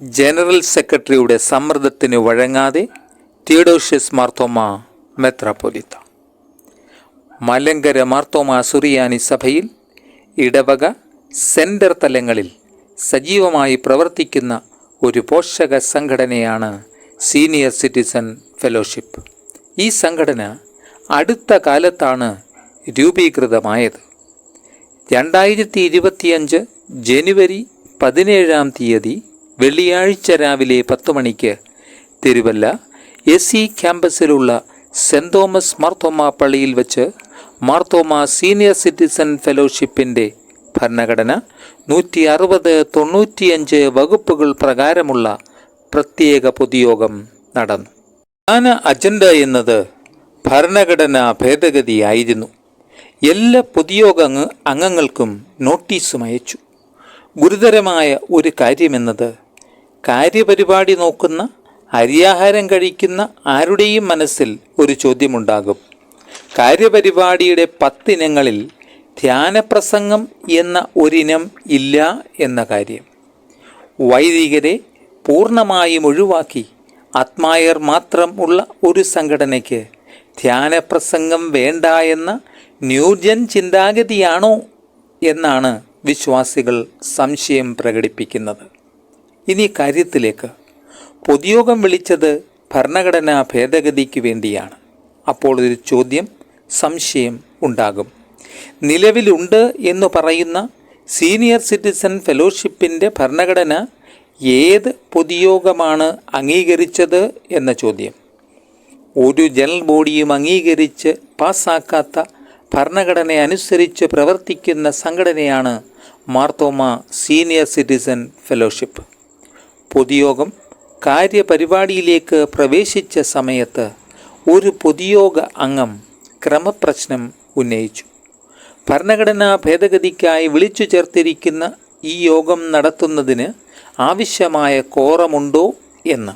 General സെക്രട്ടറിയുടെ സമ്മർദ്ദത്തിന് വഴങ്ങാതെ തിയഡോഷ്യസ് മാർത്തോമ മെത്രാപ്പൊലിത്ത. മലങ്കര മാർത്തോമ സുറിയാനി സഭയിൽ ഇടവക സെന്റർ തലങ്ങളിൽ സജീവമായി പ്രവർത്തിക്കുന്ന ഒരു പോഷക സംഘടനയാണ് സീനിയർ സിറ്റിസൺ ഫെലോഷിപ്പ്. ഈ സംഘടന അടുത്ത കാലത്താണ് രൂപീകൃതമായത്. രണ്ടായിരത്തി ഇരുപത്തിയഞ്ച് ജനുവരി പതിനേഴാം തീയതി വെള്ളിയാഴ്ച രാവിലെ പത്ത് മണിക്ക് തിരുവല്ല. എസ് സി ക്യാമ്പസിലുള്ള സെന്റ് തോമസ് മാർത്തോമ പള്ളിയിൽ വെച്ച് മാർത്തോമ സീനിയർ സിറ്റിസൺ ഫെലോഷിപ്പിന്റെ ഭരണഘടന നൂറ്റി അറുപത് തൊണ്ണൂറ്റിയഞ്ച് വകുപ്പുകൾ പ്രകാരമുള്ള പ്രത്യേക പൊതുയോഗം നടന്നു. പ്രധാന അജണ്ട എന്നത് ഭരണഘടനാ ഭേദഗതിയായിരുന്നു. എല്ലാ പൊതുയോഗ അംഗങ്ങൾക്കും നോട്ടീസും അയച്ചു. ഗുരുതരമായ ഒരു കാര്യമെന്നത് കാര്യപരിപാടി നോക്കുന്ന അരിയാഹാരം കഴിക്കുന്ന ആരുടെയും മനസ്സിൽ ഒരു ചോദ്യമുണ്ടാകും. കാര്യപരിപാടിയുടെ പത്തിനങ്ങളിൽ ധ്യാനപ്രസംഗം എന്ന ഒരിനം ഇല്ല എന്ന കാര്യം. വൈദികരെ പൂർണമായും ഒഴിവാക്കി ആത്മായർ മാത്രം ഉള്ള ഒരു സംഘടനയ്ക്ക് ധ്യാനപ്രസംഗം വേണ്ട എന്ന ന്യൂജൻ ചിന്താഗതിയാണോ എന്നാണ് വിശ്വാസികൾ സംശയം പ്രകടിപ്പിക്കുന്നത്. ഇനി കാര്യത്തിലേക്ക്. പൊതുയോഗം വിളിച്ചത് ഭരണഘടനാ ഭേദഗതിക്ക് വേണ്ടിയാണ്. അപ്പോൾ ഒരു ചോദ്യം സംശയം ഉണ്ടാകും. നിലവിലുണ്ട് എന്ന് പറയുന്ന സീനിയർ സിറ്റിസൺ ഫെലോഷിപ്പിന്റെ ഭരണഘടന ഏത് പൊതുയോഗമാണ് അംഗീകരിച്ചത് എന്ന ചോദ്യം. ഒരു ജനറൽ ബോഡിയും അംഗീകരിച്ച് പാസ്സാക്കാത്ത ഭരണഘടന അനുസരിച്ച് പ്രവർത്തിക്കുന്ന സംഘടനയാണ് മാർത്തോമ സീനിയർ സിറ്റിസൺ ഫെലോഷിപ്പ്. പൊതുയോഗം കാര്യപരിപാടിയിലേക്ക് പ്രവേശിച്ച സമയത്ത് ഒരു പൊതുയോഗ അംഗം ക്രമപ്രശ്നം ഉന്നയിച്ചു. ഭരണഘടനാ ഭേദഗതിക്കായി വിളിച്ചു ചേർത്തിരിക്കുന്ന ഈ യോഗം നടത്തുന്നതിന് ആവശ്യമായ കോറമുണ്ടോ എന്ന്.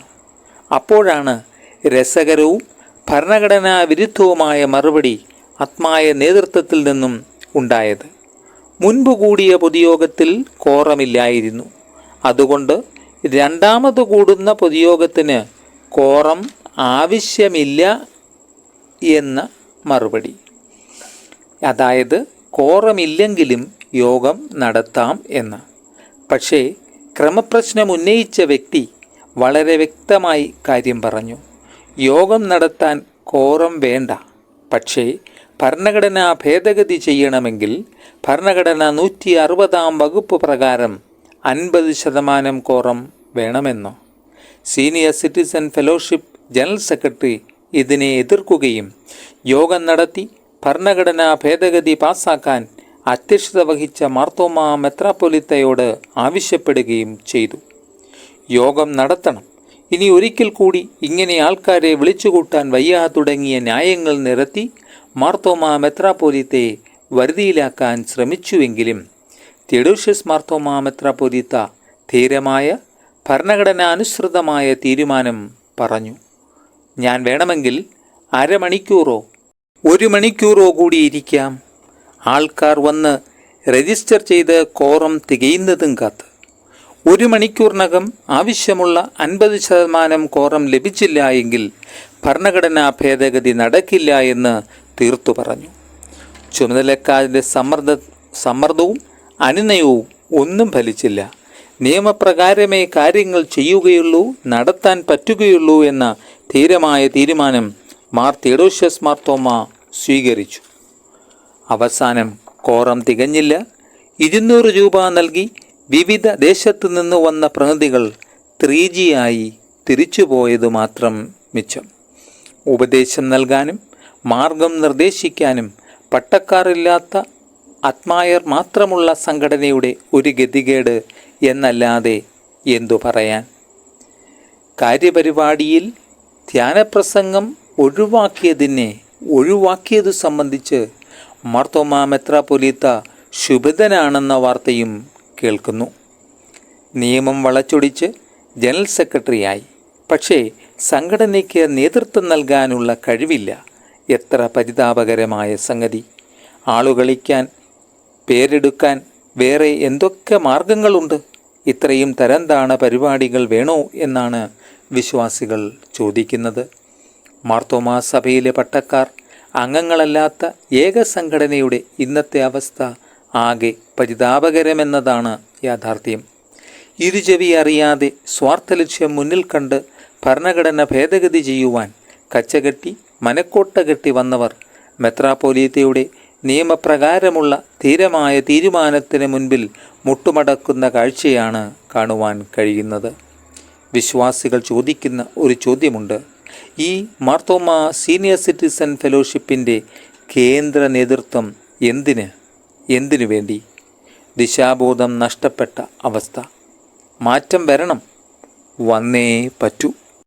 അപ്പോഴാണ് രസകരവും ഭരണഘടനാ വിരുദ്ധവുമായ മറുപടി ആത്മായ നേതൃത്വത്തിൽ നിന്നും ഉണ്ടായത്. മുൻപ് കൂടിയ പൊതുയോഗത്തിൽ കോറമില്ലായിരുന്നു. അതുകൊണ്ട് രണ്ടാമത് കൂടുന്ന പൊതുയോഗത്തിന് കോറം ആവശ്യമില്ല എന്ന മറുപടി. അതായത് കോറമില്ലെങ്കിലും യോഗം നടത്താം എന്ന്. പക്ഷേ ക്രമപ്രശ്നം ഉന്നയിച്ച വ്യക്തി വളരെ വ്യക്തമായി കാര്യം പറഞ്ഞു. യോഗം നടത്താൻ കോറം വേണ്ട. പക്ഷേ ഭരണഘടനാ ഭേദഗതി ചെയ്യണമെങ്കിൽ ഭരണഘടന നൂറ്റി അറുപതാം വകുപ്പ് പ്രകാരം അൻപത് ശതമാനം quorum വേണമെന്നോ? Senior citizen fellowship general secretary ഇതിനെ എതിർക്കുകയും യോഗം നടത്തി ഭരണഘടനാ ഭേദഗതി പാസാക്കാൻ അധ്യക്ഷത വഹിച്ച മാർത്തോമ മെത്രാപ്പൊലിത്തയോട് ആവശ്യപ്പെടുകയും ചെയ്തു. യോഗം നടത്തണം. ഇനി ഒരിക്കൽ കൂടി ഇങ്ങനെ ആൾക്കാരെ വിളിച്ചുകൂട്ടാൻ വയ്യ തുടങ്ങിയ ന്യായങ്ങൾ നിരത്തി മാർത്തോമ മെത്രാപ്പൊലിത്തയെ വരുതിയിലാക്കാൻ ശ്രമിച്ചുവെങ്കിലും തെഡോഷ്യസ് മാർത്തോമ പൊതിത്ത ധീരമായ ഭരണഘടനാനുസൃതമായ തീരുമാനം പറഞ്ഞു. ഞാൻ വേണമെങ്കിൽ അരമണിക്കൂറോ ഒരു മണിക്കൂറോ കൂടി ഇരിക്കാം. ആൾക്കാർ വന്ന് രജിസ്റ്റർ ചെയ്ത് കോറം തികയുന്നതും കാത്ത്. ഒരു മണിക്കൂറിനകം ആവശ്യമുള്ള അൻപത് ശതമാനം കോറം ലഭിച്ചില്ല എങ്കിൽ ഭരണഘടനാ ഭേദഗതി നടക്കില്ല എന്ന് തീർത്തു പറഞ്ഞു. ചുമതലക്കാരുടെ സമ്മർദ്ദ സമ്മർദ്ദവും അനുനയവും ഒന്നും ഫലിച്ചില്ല. നിയമപ്രകാരമേ കാര്യങ്ങൾ ചെയ്യുകയുള്ളൂ നടത്താൻ പറ്റുകയുള്ളൂ എന്ന ധീരമായ തീരുമാനം മാർ തിയഡോഷ്യസ് മാർത്തോമ സ്വീകരിച്ചു. അവസാനം കോറം തികഞ്ഞില്ല. ഇരുന്നൂറ് രൂപ നൽകി വിവിധ ദേശത്തു നിന്ന് വന്ന പ്രതിനിധികൾ ത്രീജിയായി തിരിച്ചുപോയത് മാത്രം മിച്ചം. ഉപദേശം നൽകാനും മാർഗം നിർദ്ദേശിക്കാനും പട്ടക്കാറില്ലാത്ത ആത്മായർ മാത്രമുള്ള സംഘടനയുടെ ഒരു ഗതികേട് എന്നല്ലാതെ എന്തു പറയാൻ? കാര്യപരിപാടിയിൽ ധ്യാനപ്രസംഗം ഒഴിവാക്കിയതിനെ ഒഴിവാക്കിയതു സംബന്ധിച്ച് മാർത്തോമാ മെത്രാപൊലീത്ത ശുഭിതനാണെന്ന വാർത്തയും കേൾക്കുന്നു. നിയമം വളച്ചൊടിച്ച് ജനറൽ സെക്രട്ടറിയായി. പക്ഷേ സംഘടനയ്ക്ക് നേതൃത്വം നൽകാനുള്ള കഴിവില്ല. എത്ര പരിതാപകരമായ സംഗതി. ആളുകളിക്കാൻ പേരെടുക്കാൻ വേറെ എന്തൊക്കെ മാർഗങ്ങളുണ്ട്? ഇത്രയും തരംതാണ പരിപാടികൾ വേണോ എന്നാണ് വിശ്വാസികൾ ചോദിക്കുന്നത്. മാർത്തോമാ സഭയിലെ പട്ടക്കാർ അംഗങ്ങളല്ലാത്ത ഏക സംഘടനയുടെ ഇന്നത്തെ അവസ്ഥ ആകെ പരിതാപകരമെന്നതാണ് യാഥാർത്ഥ്യം. ഇരുചെവി അറിയാതെ സ്വാർത്ഥലക്ഷ്യം മുന്നിൽ കണ്ട് ഭരണഘടന ഭേദഗതി ചെയ്യുവാൻ കച്ചകെട്ടി മനക്കോട്ട കെട്ടി വന്നവർ മെത്രാപ്പോലീത്തയുടെ നിയമപ്രകാരമുള്ള ധീരമായ തീരുമാനത്തിന് മുൻപിൽ മുട്ടുമടക്കുന്ന കാഴ്ചയാണ് കാണുവാൻ കഴിയുന്നത്. വിശ്വാസികൾ ചോദിക്കുന്ന ഒരു ചോദ്യമുണ്ട്. ഈ മാർത്തോമ സീനിയർ സിറ്റിസൺ ഫെലോഷിപ്പിന്റെ കേന്ദ്ര നേതൃത്വം എന്തിന്? എന്തിനു വേണ്ടി? ദിശാബോധം നഷ്ടപ്പെട്ട അവസ്ഥ. മാറ്റം വരണം. വന്നേ പറ്റൂ.